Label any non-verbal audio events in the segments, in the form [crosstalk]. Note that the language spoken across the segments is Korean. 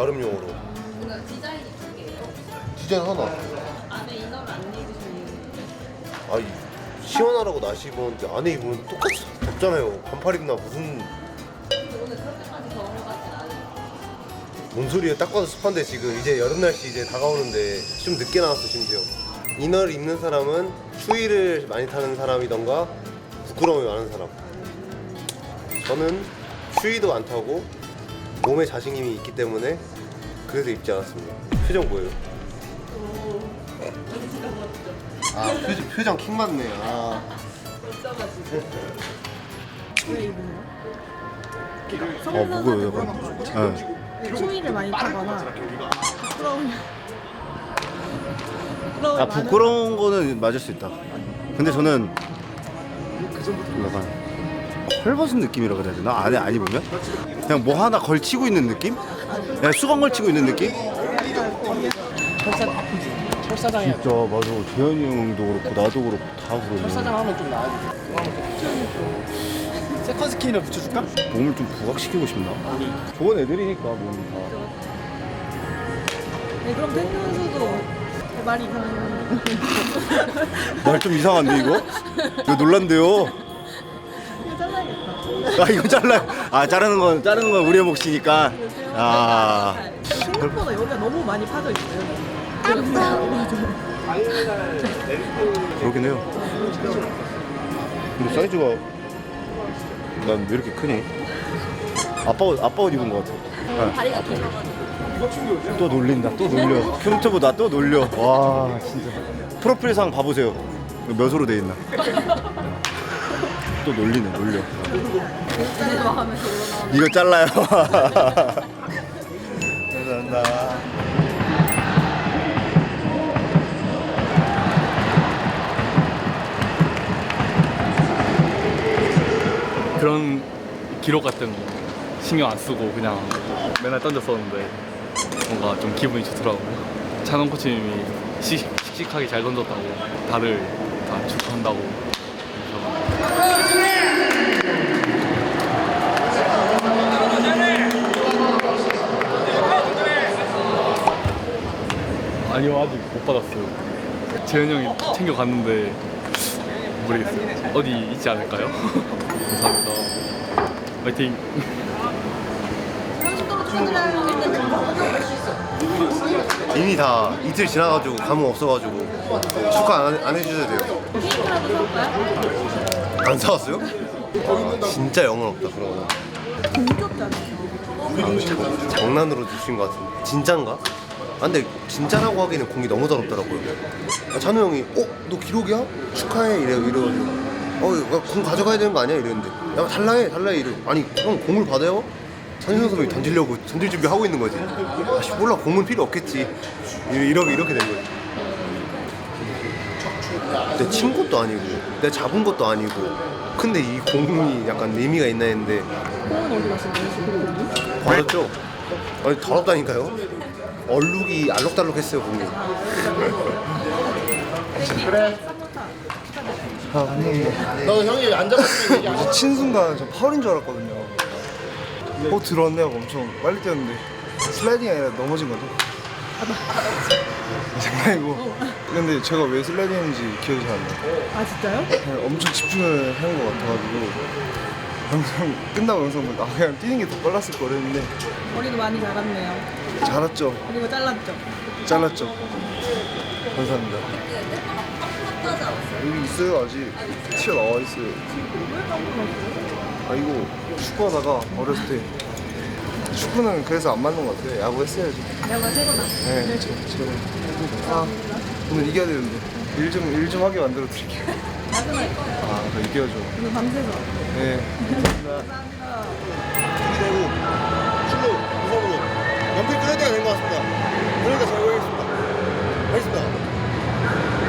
여름용으로. 뭔가 디자인이 두 개예요. 디자인 하나. 안에 이너를 안 입으시는 아, 이 시원하라고 나시 입었는데 안에 입으면 똑같이 덥잖아요. 반팔 입나 무슨. 뭔 소리야? 딱 봐도 습한데 지금 이제 여름 날씨 이제 다가오는데 좀 늦게 나왔어 심지어. 이너를 입는 사람은 추위를 많이 타는 사람이던가 부끄러움이 많은 사람. 저는 추위도 안 타고 몸에 자신감이 있기 때문에 그래서 입지 않았습니다. 표정 뭐예요? 아 표정, 표정 킹 맞네. 아. 어 무거워요 약간 네. 추위를 많이 타거나 부끄러운 아 많은 부끄러운 거는 맞을 수 있다 근데 저는 약간 헐벗은 느낌이라 그래야 되나? 안에 안 입으면? 그냥 뭐 하나 걸치고 있는 느낌? 그냥 수건 걸치고 있는 느낌? 철사장에 진짜 맞아 재현이 형도 그렇고 나도 그렇고 다 철사장 그러네 하면 좀 나아지. 세컨 스킨이나 붙여줄까? 몸을 좀 부각시키고 싶나? 좋은 애들이니까 몸이 네, 그럼 탱 선수도 말이 이상한 다말 좀 이상한데 이거? 이거 놀란데요 아 이거 잘라 아 자르는 건 자르는 건 우리의 몫이니까 아 생각보다 여기가 너무 많이 파져 있어요 맞아 그러긴 해요. 근데 사이즈가 난 왜 이렇게 크니? 아빠 옷 아빠 옷 입은 것 같아. 다리가 길어가지고. 또 놀린다. 또 놀려. 흉터보다 또 놀려. 와 진짜. 프로필상 봐보세요. 몇 호로 돼 있나? 또 놀리네 놀려. 하면서 이거 잘라요. [laughs] 감사합니다. 그런 기록 같은 거 신경 안 쓰고 그냥 맨날 던졌었는데 뭔가 좀 기분이 좋더라고요. 찬원 코치님이 씩, 씩씩하게 잘 던졌다고 다들 다 축하한다고 그래서 아니요 아직 못 받았어요. 재현이 형이 챙겨갔는데 모르겠어요. 어디 있지 않을까요? [laughs] 감사합니다. 화이팅! 이미 다 이틀 지나가지고 감흥 없어가지고 축하 안, 안 해주셔도 돼요. 케이크라도 사올까요? 안 사왔어요? 아, 진짜 영혼 없다 그런 거. 공격자네 장난으로 주신 것 같은데 진짠가? 아 근데 진짜라고 하기에는 공이 너무 더럽더라고요 아, 찬우 형이 어? 너 기록이야? 축하해 이래 이래가지고 어 이거 공 가져가야 되는 거 아니야? 이랬는데 야 달라 해 달라 해 이래 아니 형 공을 받아요? 찬우 선수이 던지려고 던질 준비 하고 있는 거지 아씨 몰라 공은 필요 없겠지 이렇게 이렇게, 된 거지 내 친 것도 아니고 내 잡은 것도 아니고 근데 이 공이 약간 의미가 있나 했는데? 버렸죠? 아니 더럽다니까요. 얼룩이 알록달록했어요 공이. 너 형이 안 잡았으면 얘기 안 해. 친 순간 저 파울인 줄 알았거든요. 어 들어왔네 하고 엄청 빨리 뛰었는데 슬라이딩이 아니라 넘어진 거죠. [laughs] 장난이고. 근데 제가 왜 슬라이딩했는지 기억이 잘 안 나요. 아 진짜요? 그냥 엄청 집중을 한것 같아가지고 영상 끝나고 영상 보고 아 그냥 뛰는 게 더 빨랐을 거 그랬는데 머리도 많이 자랐네요 잘했죠. 그리고 잘랐죠 잘랐죠. 감사합니다. 여기 있어요 아직 튀어 나와 있어요. 아 이거 축구하다가 어렸을 때 축구는 그래서 안 맞는 것 같아요. 야구 했어야지. 내가 최고다 네, 제, 제가 아 오늘 이겨야 되는데 일 좀 일 좀 하게 만들어 드릴게요. 야근할 거 아, 저 이겨야죠. 오늘 밤새서 네. 감사합니다 되고 출로 우선으로 연필 끊을 때가 된 것 같습니다. 그러니까 잘 보겠습니다. 하겠습니다.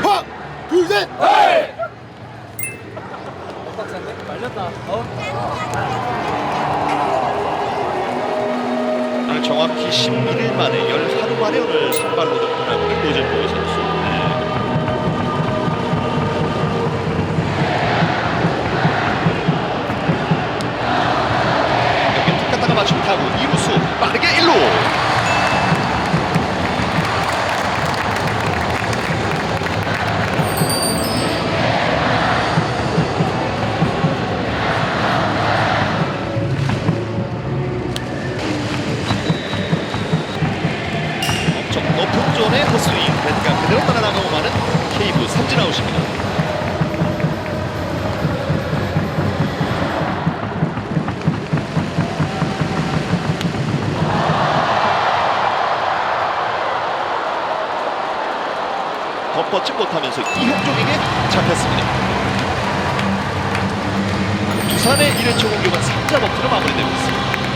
하나, 둘, 셋. 아, 정확히 11일 만에 11하루 만에 오늘 선발로 덮어치 못하면서 이현종에게 잡혔습니다. 두산의 1회초 공격은 3자 버트로 마무리되고 있습니다.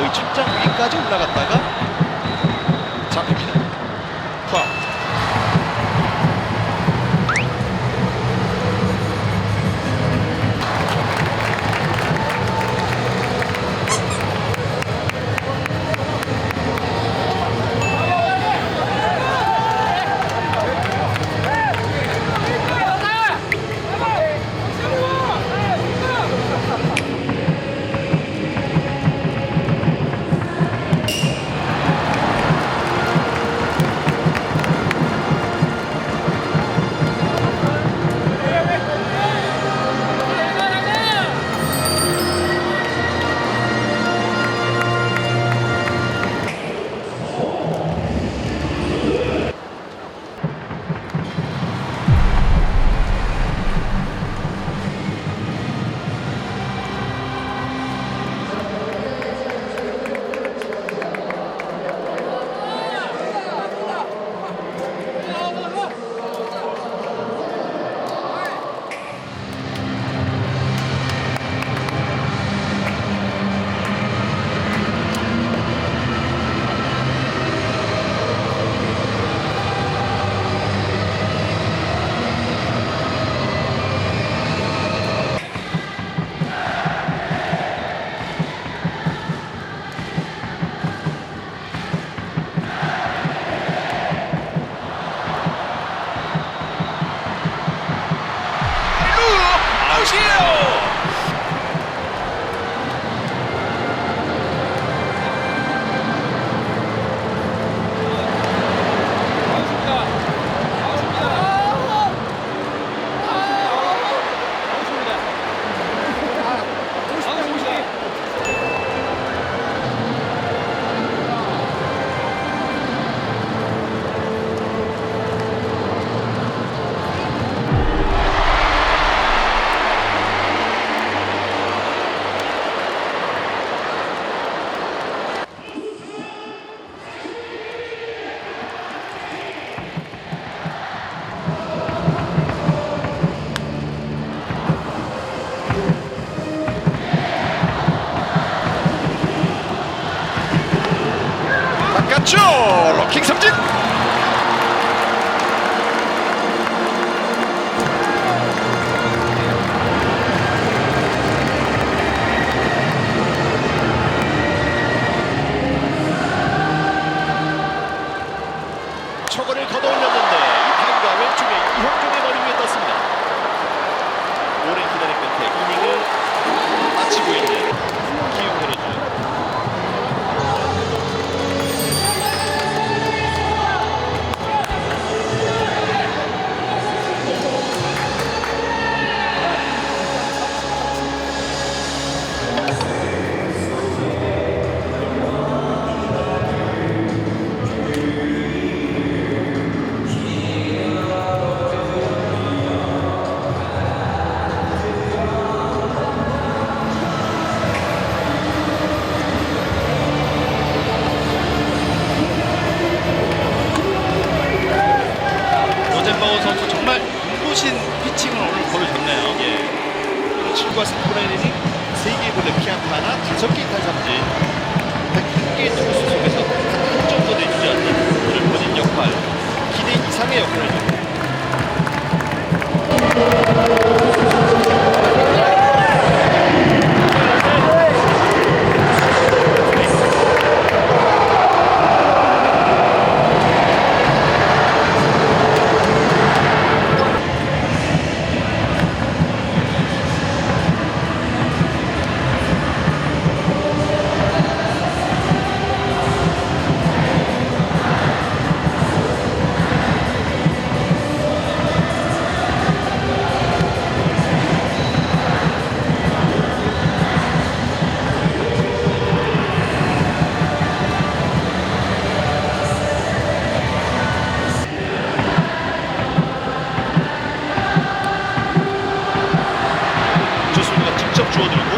거의 천장 위까지 올라갔다가 잡힙니다. 김보은 선수 정말 눈부신 피칭을 오늘 보여줬네요. 예. 7과 3분의 1이닝 3개의 볼에 피안타 하나, 5개의 탈삼진 101개의 투수 속에서 단한 점도 내주지 않는 오늘 본인 역할, 기대 이상의 역할을 줬네요. Шудрик.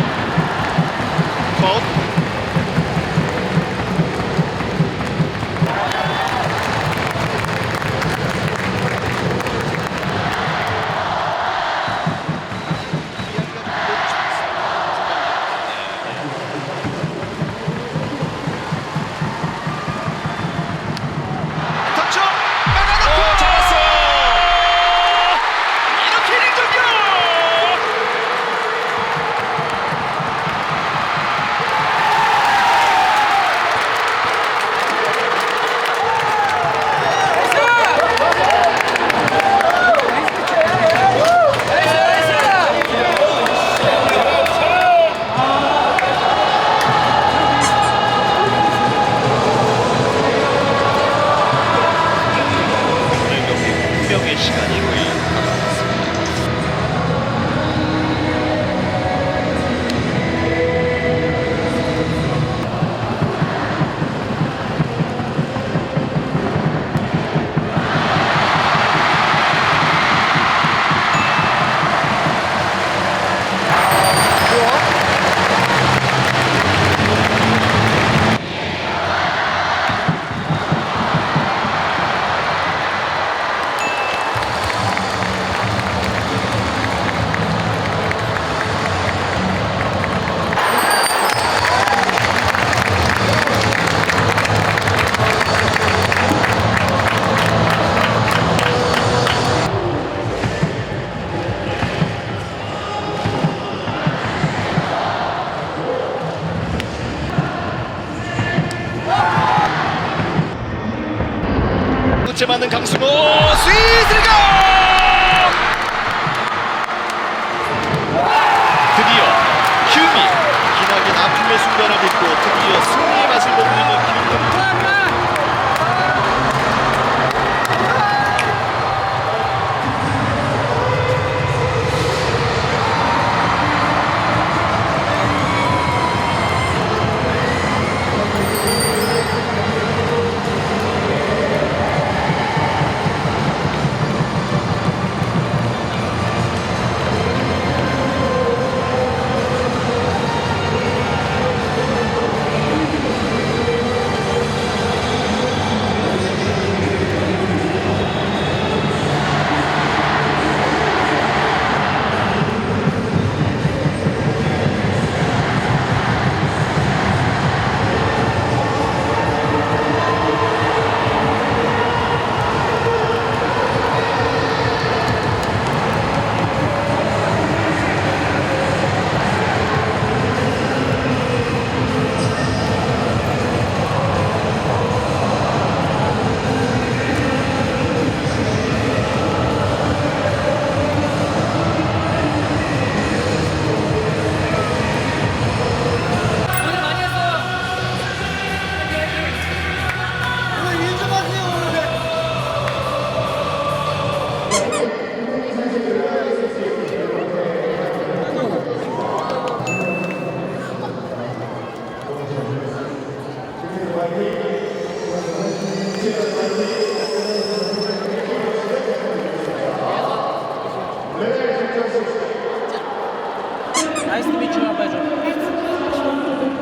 Nice to meet you,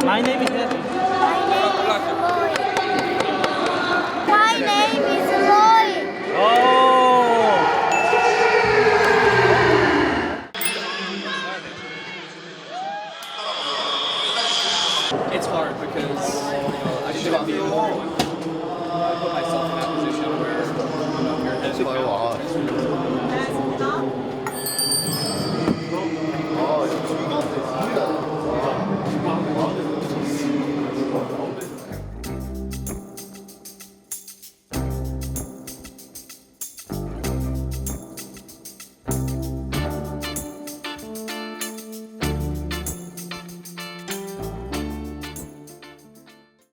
my. Name is should I'm in more? I put myself in that position where, I'm you know, your head's probably off.